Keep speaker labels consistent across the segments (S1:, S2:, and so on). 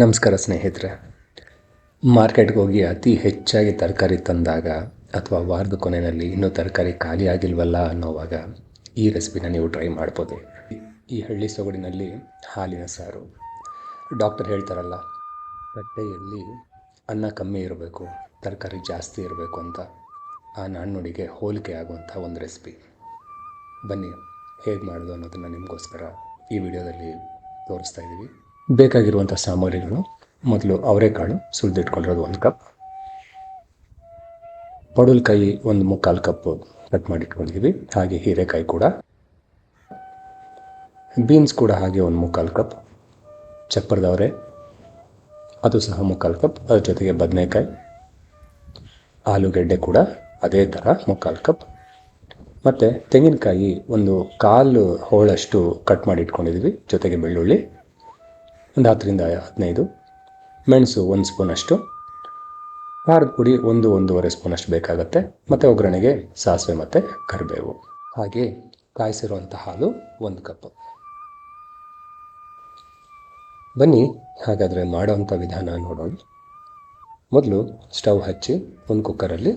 S1: ನಮಸ್ಕಾರ ಸ್ನೇಹಿತರೆ. ಮಾರ್ಕೆಟ್ಗೆ ಹೋಗಿ ಅತಿ ಹೆಚ್ಚಾಗಿ ತರಕಾರಿ ತಂದಾಗ ಅಥವಾ ವಾರದ ಕೊನೆಯಲ್ಲಿ ಇನ್ನೂ ತರಕಾರಿ ಖಾಲಿ ಆಗಿಲ್ವಲ್ಲ ಅನ್ನೋವಾಗ ಈ ರೆಸಿಪಿನ ನೀವು ಟ್ರೈ ಮಾಡ್ಬೋದು. ಈ ಹಳ್ಳಿ ಸೊಗಡಿನಲ್ಲಿ ಹಾಲಿನ ಸಾರು. ಡಾಕ್ಟರ್ ಹೇಳ್ತಾರಲ್ಲ, ಬಟ್ಟೆಯಲ್ಲಿ ಅನ್ನ ಕಮ್ಮಿ ಇರಬೇಕು, ತರಕಾರಿ ಜಾಸ್ತಿ ಇರಬೇಕು ಅಂತ. ಆ ನಾಣ್ಣುಡಿಗೆ ಹೋಲಿಕೆ ಆಗುವಂಥ ಒಂದು ರೆಸಿಪಿ. ಬನ್ನಿ, ಹೇಗೆ ಮಾಡೋದು ಅನ್ನೋದನ್ನು ನಿಮಗೋಸ್ಕರ ಈ ವಿಡಿಯೋದಲ್ಲಿ ತೋರಿಸ್ತಾ ಇದ್ದೀವಿ ಬೇಕಾಗಿರುವಂಥ ಸಾಮಗ್ರಿಗಳು ಮೊದಲು ಅವರೆಕಾಳು ಸುಲಿದಿಟ್ಕೊಂಡಿರೋದು ಒಂದು ಕಪ್. ಪಡವಲಕಾಯಿ ಒಂದು ಮುಕ್ಕಾಲು ಕಪ್ ಕಟ್ ಮಾಡಿ ಇಟ್ಕೊಂಡಿದ್ದೀವಿ ಹಾಗೆ ಹೀರೆಕಾಯಿ ಕೂಡ. ಬೀನ್ಸ್ ಕೂಡ ಹಾಗೆ ಒಂದು ಮುಕ್ಕಾಲು ಕಪ್. ಚಪ್ಪರದವರೆ, ಅದು ಸಹ ಮುಕ್ಕಾಲು ಕಪ್. ಅದ್ರ ಜೊತೆಗೆ ಬದನೆಕಾಯಿ. ಆಲೂಗೆಡ್ಡೆ ಕೂಡ ಅದೇ ಥರ ಮುಕ್ಕಾಲು ಕಪ್. ಮತ್ತು ತೆಂಗಿನಕಾಯಿ ಒಂದು ಕಾಲು ಹೋಳಷ್ಟು ಕಟ್ ಮಾಡಿ ಇಟ್ಕೊಂಡಿದ್ದೀವಿ ಜೊತೆಗೆ ಬೆಳ್ಳುಳ್ಳಿ. ಒಂದು ಹತ್ತರಿಂದ ಹದಿನೈದು. ಮೆಣಸು ಒಂದು ಸ್ಪೂನಷ್ಟು ಖಾರದ ಪುಡಿ ಒಂದು ಒಂದೂವರೆ ಸ್ಪೂನಷ್ಟು ಬೇಕಾಗುತ್ತೆ. ಮತ್ತು ಒಗ್ಗರಣೆಗೆ ಸಾಸಿವೆ ಮತ್ತು ಕರಿಬೇವು. ಹಾಗೆ ಕಾಯಿಸಿರುವಂಥ ಹಾಲು ಒಂದು ಕಪ್. ಬನ್ನಿ, ಹಾಗಾದರೆ ಮಾಡೋವಂಥ ವಿಧಾನ ನೋಡೋಣ. ಮೊದಲು ಸ್ಟವ್ ಹಚ್ಚಿ ಒಂದು ಕುಕ್ಕರಲ್ಲಿ.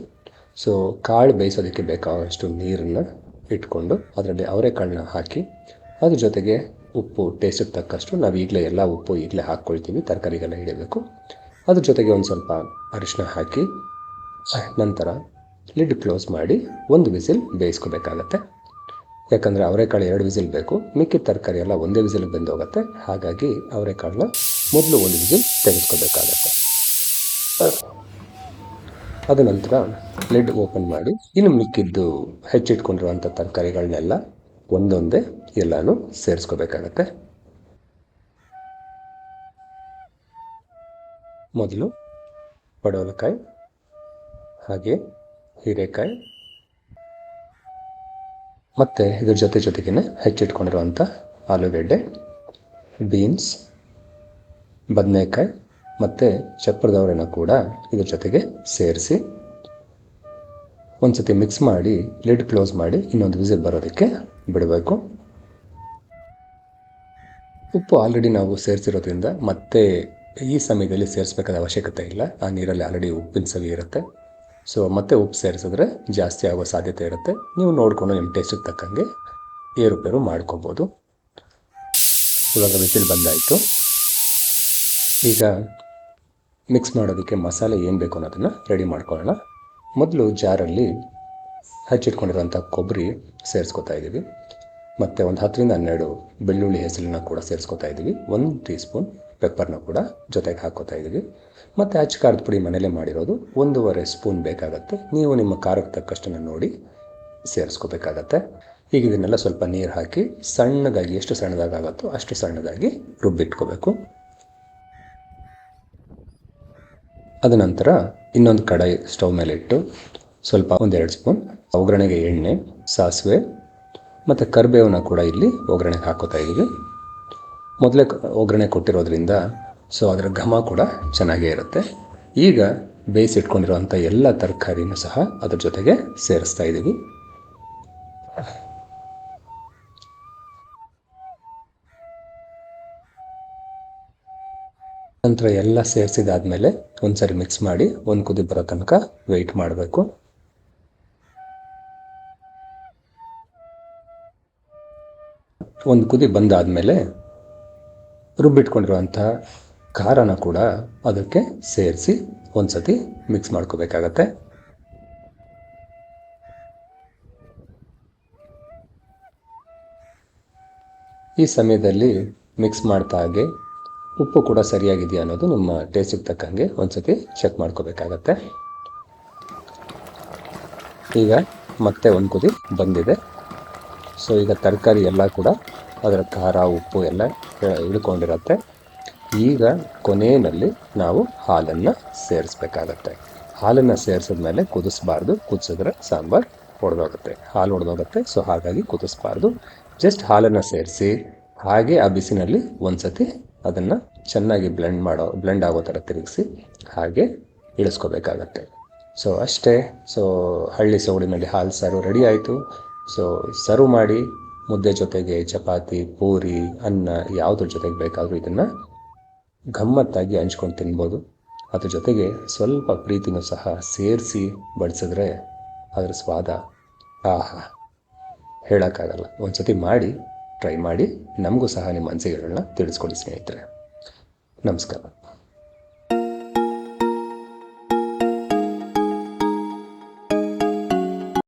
S1: ಸೊ ಕಾಳು ಬೇಯಿಸೋದಕ್ಕೆ ಬೇಕಾದಷ್ಟು ನೀರನ್ನು ಇಟ್ಕೊಂಡು ಅದರಲ್ಲಿ ಅವರೆಕಾಳನ್ನ ಹಾಕಿ, ಅದ್ರ ಜೊತೆಗೆ ಉಪ್ಪು ಟೇಸ್ಟಿಗೆ ತಕ್ಕಷ್ಟು ನಾವು ಈಗಲೇ ಎಲ್ಲ ಉಪ್ಪು ಈಗಲೇ ಹಾಕ್ಕೊಳ್ತೀವಿ, ತರಕಾರಿಗೆಲ್ಲ ಹಿಡಿಬೇಕು ಅದ್ರ ಜೊತೆಗೆ ಒಂದು ಸ್ವಲ್ಪ ಅರಿಶಿನ ಹಾಕಿ, ನಂತರ ಲಿಡ್ ಕ್ಲೋಸ್ ಮಾಡಿ ಒಂದು ವಿಸಿಲ್ ಬೇಯಿಸ್ಕೋಬೇಕಾಗತ್ತೆ. ಯಾಕಂದರೆ ಅವರೆಕಾಳು ಎರಡು ವಿಸಿಲ್ ಬೇಕು, ಮಿಕ್ಕಿದ ತರಕಾರಿ ಎಲ್ಲ ಒಂದೇ ವಿಸಿಲ್ಗೆ ಬೆಂದೋಗುತ್ತೆ. ಹಾಗಾಗಿ ಅವರೆಕಾಳನ್ನ ಮೊದಲು ಒಂದು ವಿಸಿಲ್ ತೆಗೆಸ್ಕೋಬೇಕಾಗತ್ತೆ. ಅದ ನಂತರ ಲಿಡ್ ಓಪನ್ ಮಾಡಿ, ಇನ್ನು ಮಿಕ್ಕಿದ್ದು ಹೆಚ್ಚಿಟ್ಕೊಂಡಿರುವಂಥ ತರಕಾರಿಗಳನ್ನೆಲ್ಲ ಒಂದೊಂದೇ ಎಲ್ಲನೂ ಸೇರಿಸ್ಕೋಬೇಕಾಗತ್ತೆ. ಮೊದಲು ಪಡವಲಕಾಯಿ, ಹಾಗೆ ಹೀರೆಕಾಯಿ, ಮತ್ತು ಇದ್ರ ಜೊತೆ ಜೊತೆಗೇ ಹೆಚ್ಚಿಟ್ಕೊಂಡಿರುವಂಥ ಆಲೂಗೆಡ್ಡೆ, ಬೀನ್ಸ್, ಬದನೆಕಾಯಿ, ಮತ್ತು ಚಪ್ಪರದವರೆನ ಕೂಡ ಇದ್ರ ಜೊತೆಗೆ ಸೇರಿಸಿ ಒಂದು ಸತಿ ಮಿಕ್ಸ್ ಮಾಡಿ ಲಿಡ್ ಕ್ಲೋಸ್ ಮಾಡಿ, ಇನ್ನೊಂದು ವಿಸಿಲ್ ಬರೋದಕ್ಕೆ ಬಿಡಬೇಕು. ಉಪ್ಪು ಆಲ್ರೆಡಿ ನಾವು ಸೇರಿಸಿರೋದ್ರಿಂದ ಮತ್ತೆ ಈ ಸಮಯದಲ್ಲಿ ಸೇರಿಸ್ಬೇಕಾದ ಅವಶ್ಯಕತೆ ಇಲ್ಲ. ಆ ನೀರಲ್ಲಿ ಆಲ್ರೆಡಿ ಉಪ್ಪಿನ ಸವಿ ಇರುತ್ತೆ. ಸೊ ಮತ್ತೆ ಉಪ್ಪು ಸೇರಿಸಿದ್ರೆ ಜಾಸ್ತಿ ಆಗೋ ಸಾಧ್ಯತೆ ಇರುತ್ತೆ. ನೀವು ನೋಡಿಕೊಂಡು ನಿಮ್ಮ ಟೇಸ್ಟಿಗೆ ತಕ್ಕಂಗೆ ಏರುಪೇರು ಮಾಡ್ಕೊಬೋದು. ಇವಾಗ ವಿಸಿಲ್ ಬಂದಾಯಿತು. ಈಗ ಮಿಕ್ಸ್ ಮಾಡೋದಕ್ಕೆ ಮಸಾಲೆ ಏನು ಬೇಕು ಅನ್ನೋದನ್ನು ರೆಡಿ ಮಾಡ್ಕೊಳ್ಳೋಣ. ಮೊದಲು ಜಾರಲ್ಲಿ ಹಚ್ಚಿಟ್ಕೊಂಡಿರುವಂಥ ಕೊಬ್ಬರಿ ಸೇರಿಸ್ಕೊತಾ ಇದ್ದೀವಿ. ಮತ್ತು ಒಂದು ಹತ್ತರಿಂದ ಹನ್ನೆರಡು ಬೆಳ್ಳುಳ್ಳಿ ಹೆಸರನ್ನ ಕೂಡ ಸೇರಿಸ್ಕೊತಾ ಇದ್ದೀವಿ. ಒಂದು ಟೀ ಸ್ಪೂನ್ ಪೆಪ್ಪರ್ನ ಕೂಡ ಜೊತೆಗೆ ಹಾಕ್ಕೋತಾ ಇದ್ದೀವಿ. ಮತ್ತು ಅಚ್ಚ ಖಾರದ ಪುಡಿ ಮನೆಯಲ್ಲೇ ಮಾಡಿರೋದು. ಒಂದೂವರೆ ಸ್ಪೂನ್ ಬೇಕಾಗುತ್ತೆ. ನೀವು ನಿಮ್ಮ ಖಾರಕ್ಕೆ ತಕ್ಕಷ್ಟನ್ನು ನೋಡಿ ಸೇರಿಸ್ಕೋಬೇಕಾಗತ್ತೆ. ಈಗ ಇದನ್ನೆಲ್ಲ ಸ್ವಲ್ಪ ನೀರು ಹಾಕಿ ಸಣ್ಣದಾಗಿ, ಎಷ್ಟು ಸಣ್ಣದಾಗುತ್ತೋ ಅಷ್ಟು ಸಣ್ಣದಾಗಿ ರುಬ್ಬಿಟ್ಕೋಬೇಕು. ಅದ ನಂತರ ಇನ್ನೊಂದು ಕಡಾಯಿ ಸ್ಟವ್ ಮೇಲೆ ಇಟ್ಟು ಸ್ವಲ್ಪ ಒಂದೆರಡು ಸ್ಪೂನ್ ಒಗ್ಗರಣೆಗೆ ಎಣ್ಣೆ, ಸಾಸಿವೆ ಮತ್ತು ಕರಿಬೇವನ್ನ ಕೂಡ ಇಲ್ಲಿ ಒಗ್ಗರಣೆಗೆ ಹಾಕೋತಾ ಇದ್ದೀವಿ. ಮೊದಲೇ ಒಗ್ಗರಣೆ ಕೊಟ್ಟಿರೋದ್ರಿಂದ ಸೊ ಅದರ ಘಮ ಕೂಡ ಚೆನ್ನಾಗೇ ಇರುತ್ತೆ. ಈಗ ಬೇಯಿಸಿಟ್ಕೊಂಡಿರುವಂಥ ಎಲ್ಲ ತರಕಾರಿನೂ ಸಹ ಅದ್ರ ಜೊತೆಗೆ ಸೇರಿಸ್ತಾ ಇದ್ದೀವಿ. ನಂತರ ಎಲ್ಲ ಸೇರಿಸಿದಾದ್ಮೇಲೆ ಒಂದ್ಸರಿ ಮಿಕ್ಸ್ ಮಾಡಿ ಒಂದು ಕುದಿ ಬರೋ ತನಕ ವೆಯ್ಟ್ ಮಾಡಬೇಕು. ಒಂದು ಕುದಿ ಬಂದಾದಮೇಲೆ ರುಬ್ಬಿಟ್ಕೊಂಡಿರುವಂಥ ಖಾರನ ಕೂಡ ಅದಕ್ಕೆ ಸೇರಿಸಿ ಒಂದು ಸತಿ ಮಿಕ್ಸ್ ಮಾಡ್ಕೋಬೇಕಾಗತ್ತೆ. ಈ ಸಮಯದಲ್ಲಿ ಮಿಕ್ಸ್ ಮಾಡ್ತಾ ಹಾಗೆ ಉಪ್ಪು ಕೂಡ ಸರಿಯಾಗಿದೆಯಾ ಅನ್ನೋದು ನಿಮ್ಮ ಟೇಸ್ಟಿಗೆ ತಕ್ಕಂಗೆ ಒಂದ್ಸತಿ ಚೆಕ್ ಮಾಡ್ಕೋಬೇಕಾಗತ್ತೆ. ಈಗ ಮತ್ತೆ ಒಂದು ಕುದಿ ಬಂದಿದೆ. ಸೊ ಈಗ ತರಕಾರಿ ಎಲ್ಲ ಕೂಡ ಅದರ ಖಾರ, ಉಪ್ಪು ಎಲ್ಲ ಇಳ್ಕೊಂಡಿರತ್ತೆ. ಈಗ ಕೊನೆಯಲ್ಲಿ ನಾವು ಹಾಲನ್ನು ಸೇರಿಸ್ಬೇಕಾಗತ್ತೆ. ಹಾಲನ್ನು ಸೇರಿಸಿದ್ಮೇಲೆ ಕುದಿಸ್ಬಾರ್ದು. ಕುದಿಸಿದ್ರೆ ಸಾಂಬಾರು ಒಡೆದೋಗುತ್ತೆ. ಹಾಲು ಒಡೆದೋಗುತ್ತೆ. ಸೊ ಹಾಗಾಗಿ ಕುದಿಸ್ಬಾರ್ದು. ಜಸ್ಟ್ ಹಾಲನ್ನು ಸೇರಿಸಿ, ಹಾಗೆ ಆ ಬಿಸಿನಲ್ಲಿ ಒಂದು ಸತಿ ಅದನ್ನು ಚೆನ್ನಾಗಿ ಬ್ಲೆಂಡ್ ಮಾಡೋ ಬ್ಲೆಂಡ್ ಆಗೋ ಥರ ತಿರುಗಿಸಿ ಹಾಗೆ ಇಳಿಸ್ಕೋಬೇಕಾಗತ್ತೆ. ಸೊ ಅಷ್ಟೇ. ಸೊ ಹಳ್ಳಿ ಸೌಡಿನಲ್ಲಿ ಹಾಲು ಸಾರು ರೆಡಿ ಆಯಿತು. ಸೊ ಸರ್ವ್ ಮಾಡಿ ಮುದ್ದೆ ಜೊತೆಗೆ ಚಪಾತಿ, ಪೂರಿ, ಅನ್ನ ಯಾವುದ್ರ ಜೊತೆಗೆ ಬೇಕಾದರೂ ಇದನ್ನು ಗಮ್ಮತ್ತಾಗಿ ಹಂಚ್ಕೊಂಡು ತಿನ್ಬೋದು. ಅದ್ರ ಜೊತೆಗೆ ಸ್ವಲ್ಪ ಪ್ರೀತಿನೂ ಸಹ ಸೇರಿಸಿ ಬಡಿಸಿದ್ರೆ ಅದರ ಸ್ವಾದ ಆಹಾ. ಹೇಳೋಕ್ಕಾಗಲ್ಲ. ಒಂದು ಸತಿ ಮಾಡಿ ಟ್ರೈ ಮಾಡಿ ನಮಗೂ ಸಹ ನಿಮ್ಮ ಅನಿಸಿಕೆಗಳನ್ನ ತಿಳಿಸ್ಕೊಡಿ ಸ್ನೇಹಿತರೆ. ನಮಸ್ಕಾರ.